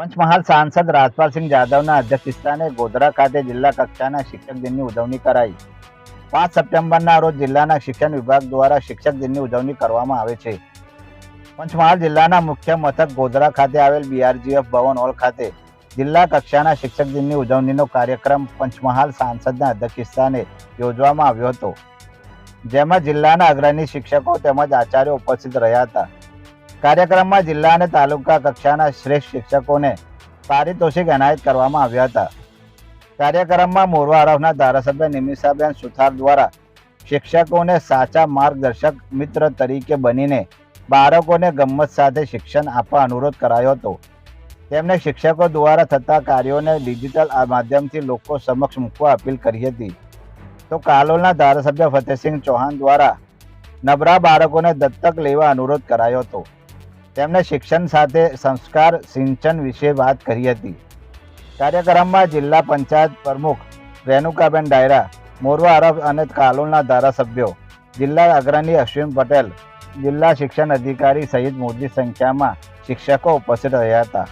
પંચમહાલ સાંસદ રાજપાલસિંહ જાદવના અધ્યક્ષસ્થાને ગોધરા ખાતે જિલ્લા કક્ષાના શિક્ષક દિનની ઉજવણી કરાઈ. પાંચ સપ્ટેમ્બરના રોજ જિલ્લાના શિક્ષણ વિભાગ દ્વારા શિક્ષક દિનની ઉજવણી કરવામાં આવે છે. પંચમહાલ જિલ્લાના મુખ્ય મથક ગોધરા ખાતે આવેલ બીઆરજીએફ ભવન હોલ ખાતે જિલ્લા કક્ષાના શિક્ષક દિનની ઉજવણીનો કાર્યક્રમ પંચમહાલ સાંસદના અધ્યક્ષસ્થાને યોજવામાં આવ્યો હતો. જેમાં જિલ્લાના અગ્રણી શિક્ષકો તેમજ આચાર્યો ઉપસ્થિત રહ્યા હતા. કાર્યક્રમમાં જિલ્લા અને તાલુકા કક્ષાના શ્રેષ્ઠ શિક્ષકોને પારિતોષિક એનાયત કરવામાં આવ્યા હતા. કાર્યક્રમમાં મોરવા આરવના ધારાસભ્ય નિમિષાબેન સુથાર દ્વારા શિક્ષકોને સાચા માર્ગદર્શક મિત્ર તરીકે બનીને બાળકોને ગમ્મત સાથે શિક્ષણ આપવા અનુરોધ કરાયો હતો. તેમણે શિક્ષકો દ્વારા થતા કાર્યોને ડિજિટલ માધ્યમથી લોકો સમક્ષ મૂકવા અપીલ કરી હતી. તો કાલોલના ધારાસભ્ય ફતેહસિંહ ચૌહાણ દ્વારા નબળા બાળકોને દત્તક લેવા અનુરોધ કરાયો હતો. તેમણે શિક્ષણ સાથે સંસ્કાર, સિંચન વિશે વાત કરી હતી. કાર્યક્રમમાં જિલ્લા પંચાયત પ્રમુખ રેણુકાબેન ડાયરા, મોરવા અરબ અને કાલોલના ધારાસભ્યો, જિલ્લા અગ્રણી અશ્વિન પટેલ, જિલ્લા શિક્ષણ અધિકારી સહિત મોટી સંખ્યામાં શિક્ષકો ઉપસ્થિત રહ્યા હતા.